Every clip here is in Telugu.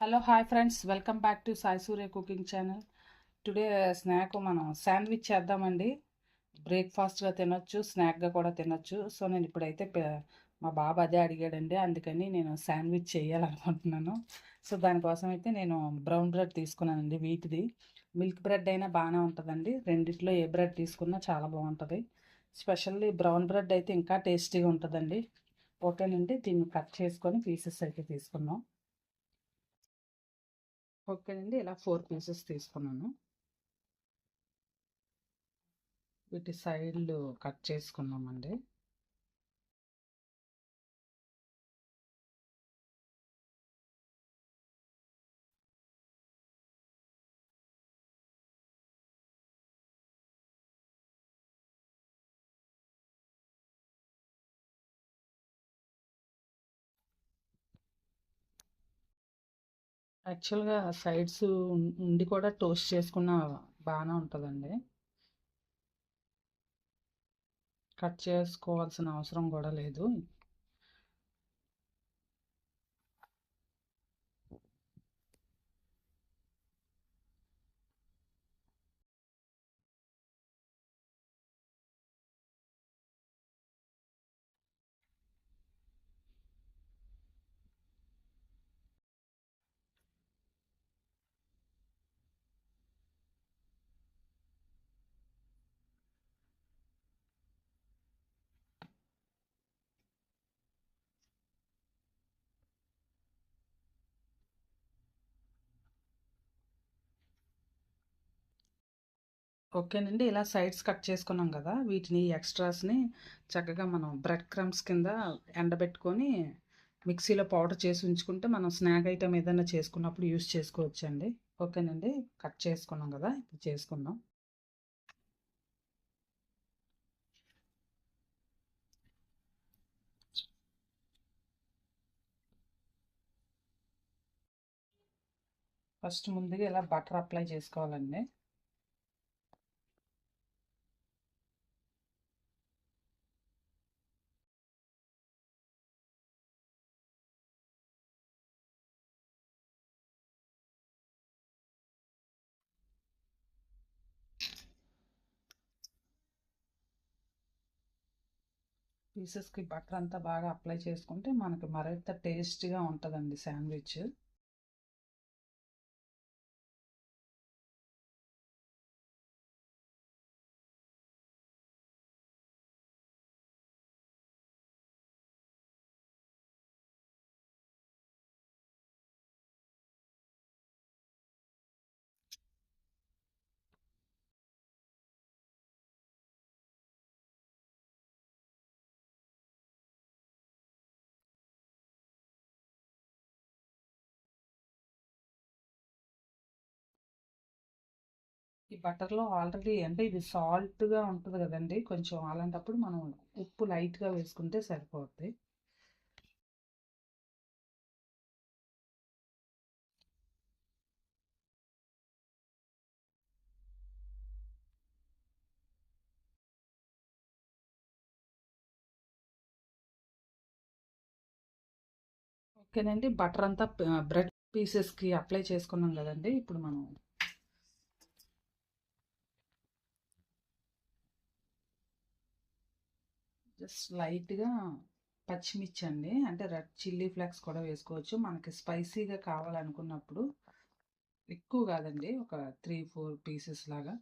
Hello hi friends welcome back to Sai Surya cooking channel today snack మనం శాండ్విచ్ చేద్దామండి. బ్రేక్ఫాస్ట్గా తినొచ్చు స్నాక్గా కూడా తినొచ్చు. సో నేను ఇప్పుడైతే మా బాబు అదే అడిగాడండి. అందుకని నేను శాండ్విచ్ చేయాలనుకుంటున్నాను. సో దానికోసం అయితే నేను బ్రౌన్ బ్రెడ్ తీసుకున్నానండి వీటిది. మిల్క్ బ్రెడ్ అయినా బాగానే ఉంటుందండి. రెండిట్లో ఏ బ్రెడ్ తీసుకున్నా చాలా బాగుంటుంది. స్పెషల్లీ బ్రౌన్ బ్రెడ్ అయితే ఇంకా టేస్టీగా ఉంటుందండి. ఓకేనండి దీన్ని కట్ చేసుకొని పీసెస్ అయితే తీసుకున్నాం. ఓకేనండి ఇలా ఫోర్ పీసెస్ తీసుకున్నాను. వీటి సైడ్లు కట్ చేసుకున్నామండి. యాక్చువల్గా సైడ్స్ ఉండి కూడా టోస్ట్ చేసుకున్న బాగానే ఉంటుందండి. కట్ చేసుకోవాల్సిన అవసరం కూడా లేదు. ఓకేనండి. ఇలా సైడ్స్ కట్ చేసుకున్నాం కదా వీటిని ఎక్స్ట్రాస్ని చక్కగా మనం బ్రెడ్ క్రమ్స్ కింద ఎండబెట్టుకొని మిక్సీలో పౌడర్ చేసి ఉంచుకుంటే మనం స్నాక్ ఐటమ్ ఏదైనా చేసుకున్నప్పుడు యూస్ చేసుకోవచ్చండి. ఓకేనండి. కట్ చేసుకున్నాం కదా ఇప్పుడు చేసుకుందాం. ఫస్ట్ ముందుగా ఇలా బటర్ అప్లై చేసుకోవాలండి. పీసెస్కి బటర్ అంతా బాగా అప్లై చేసుకుంటే మనకి మరింత టేస్టీగా ఉంటుందండి శాండ్విచ్. ఈ బటర్లో ఆల్రెడీ అంటే ఇది సాల్ట్గా ఉంటుంది కదండి కొంచెం అలాంటప్పుడు మనం ఉప్పు లైట్గా వేసుకుంటే సరిపోద్ది. ఓకేనండి బటర్ అంతా బ్రెడ్ పీసెస్కి అప్లై చేసుకున్నాం కదండి ఇప్పుడు మనం లైట్గా పచ్చిమిర్చి అండి అంటే రెడ్ చిల్లీ ఫ్లేక్స్ కూడా వేసుకోవచ్చు. మనకి స్పైసీగా కావాలనుకున్నప్పుడు ఎక్కువ కాదండి. ఒక త్రీ ఫోర్ పీసెస్ లాగా.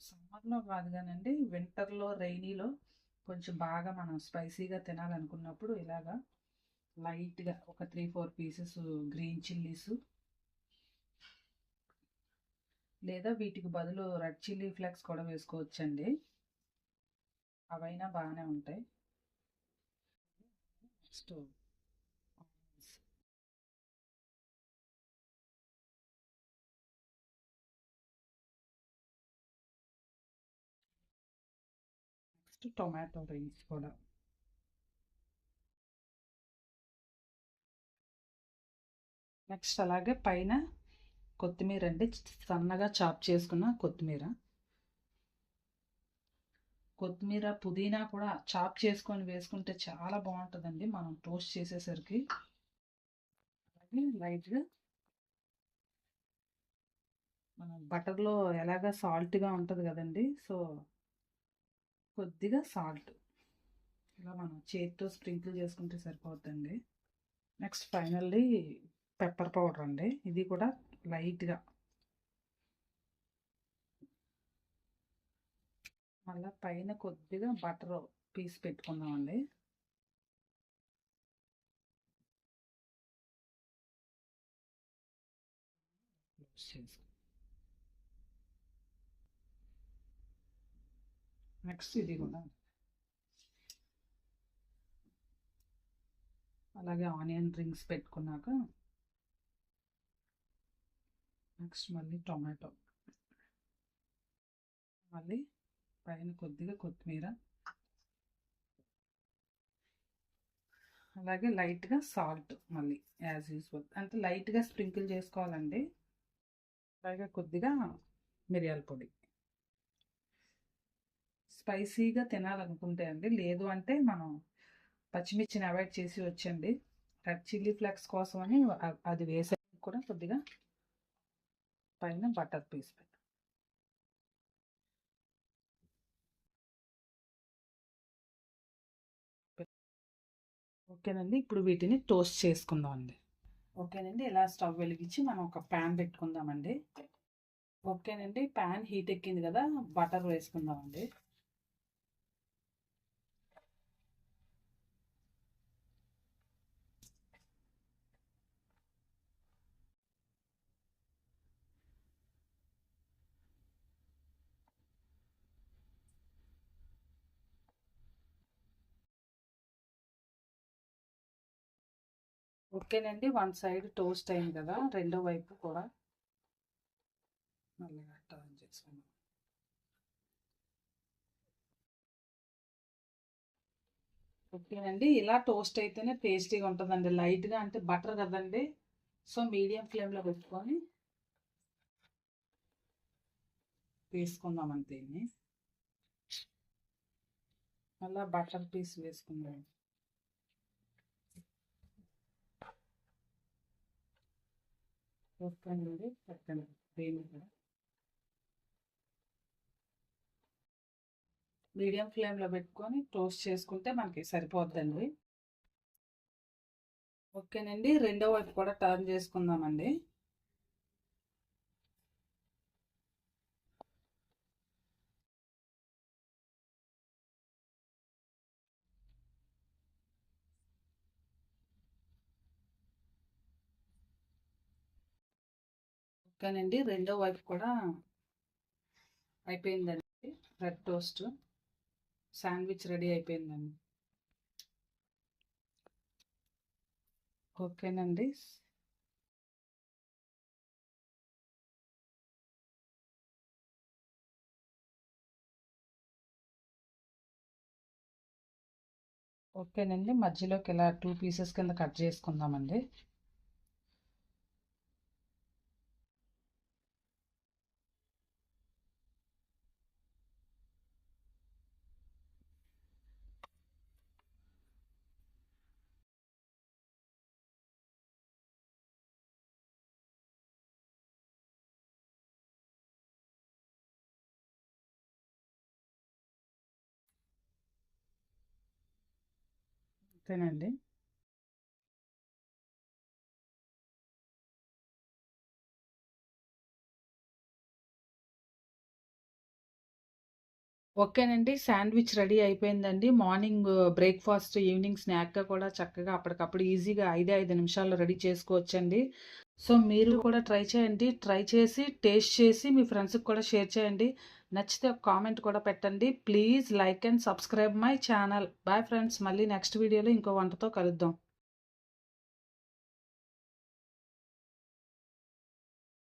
సమ్మర్లో కాదు కానండి వింటర్లో రైనీలో కొంచెం బాగా మనం స్పైసీగా తినాలనుకున్నప్పుడు ఇలాగా లైట్గా ఒక three four pieces green chillies లేదా వీటికి బదులు రెడ్ చిల్లీ ఫ్లేక్స్ కూడా వేసుకోవచ్చండి. అవైనా బాగానే ఉంటాయి. నెక్స్ట్ నెక్స్ట్ టొమాటో రింగ్స్ కూడా. నెక్స్ట్ అలాగే పైన కొత్తిమీర అండి. సన్నగా చాప్ చేసుకున్న కొత్తిమీర. కొత్తిమీర పుదీనా కూడా చాప్ చేసుకొని వేసుకుంటే చాలా బాగుంటుందండి మనం టోస్ట్ చేసేసరికి. అలాగే లైట్గా మనం బటర్లో ఎలాగ సాల్ట్గా ఉంటుంది కదండి. సో కొద్దిగా సాల్ట్. ఇలా మనం చేతితో స్ప్రింకిల్ చేసుకుంటే సరిపోతుందండి నెక్స్ట్ ఫైనల్లీ పెప్పర్ పౌడర్ అండి. ఇది కూడా లైట్గా. మళ్ళీ పైన కొద్దిగా బటర్ పీస్ పెట్టుకుందామండి. నెక్స్ట్ ఇది కూడా. అలాగే ఆనియన్ రింగ్స్ పెట్టుకున్నాక నెక్స్ట్ మళ్ళీ టొమాటో. మళ్ళీ పైన కొద్దిగా కొత్తిమీర. అలాగే లైట్గా సాల్ట్ మళ్ళీ యాజ్ యూజువల్. అంటే లైట్గా స్ప్రింకిల్ చేసుకోవాలండి. అలాగే కొద్దిగా మిరియాల పొడి. స్పైసీగా తినాలనుకుంటే అండి లేదు అంటే మనం పచ్చిమిర్చిని అవాయిడ్ చేసి వచ్చండి రెడ్ చిల్లీ ఫ్లేక్స్ కోసం అని అది వేసే కూడా కొద్దిగా పైన బటర్ పీస్ పెట్టు. ఓకేనండి ఇప్పుడు వీటిని టోస్ట్ చేసుకుందాం అండి. ఓకేనండి ఇలా స్టవ్ వెలిగించి మనం ఒక ప్యాన్ పెట్టుకుందామండి. ఓకేనండి ప్యాన్ హీట్ ఎక్కింది కదా బటర్ వేసుకుందామండి. ఓకేనండి. వన్ సైడ్ టోస్ట్ అయింది కదా రెండో వైపు కూడా. మళ్ళీ టర్న్ చేసుకున్నాం ఓకేనండి. ఇలా టోస్ట్ అయితేనే టేస్టీగా ఉంటుందండి. లైట్గా అంటే బటర్ కదండి. సో మీడియం ఫ్లేమ్లో పెట్టుకొని వేసుకుందాం అంతే మళ్ళీ బటర్ పీస్ వేసుకుందాం. చూసుకోండి పెట్టండి దేని కూడా. మీడియం ఫ్లేమ్లో పెట్టుకొని టోస్ట్ చేసుకుంటే మనకి సరిపోద్దండి. ఓకేనండి రెండో వైపు కూడా టర్న్ చేసుకుందామండి. కానండి రెండో వైపు కూడా అయిపోయిందండి. Red toast. శాండ్విచ్ రెడీ అయిపోయిందండి. ఓకేనండి. ఓకేనండి. మధ్యలోకి ఇలా టూ పీసెస్ కింద కట్ చేసుకుందామండి. అంతేనండి. ఓకేనండి శాండ్విచ్ రెడీ అయిపోయిందండి. మార్నింగ్ బ్రేక్ఫాస్ట్ ఈవినింగ్ స్నాక్గా కూడా చక్కగా అప్పటికప్పుడు ఈజీగా ఐదే ఐదు నిమిషాల్లో రెడీ చేసుకోవచ్చండి. సో మీరు కూడా ట్రై చేయండి. ట్రై చేసి టేస్ట్ చేసి మీ ఫ్రెండ్స్కి కూడా షేర్ చేయండి. నచ్చితే ఒక కామెంట్ కూడా పెట్టండి. Please like and subscribe my channel. Bye friends మళ్ళీ నెక్స్ట్ వీడియోలో ఇంకో వంటతో కలుద్దాం.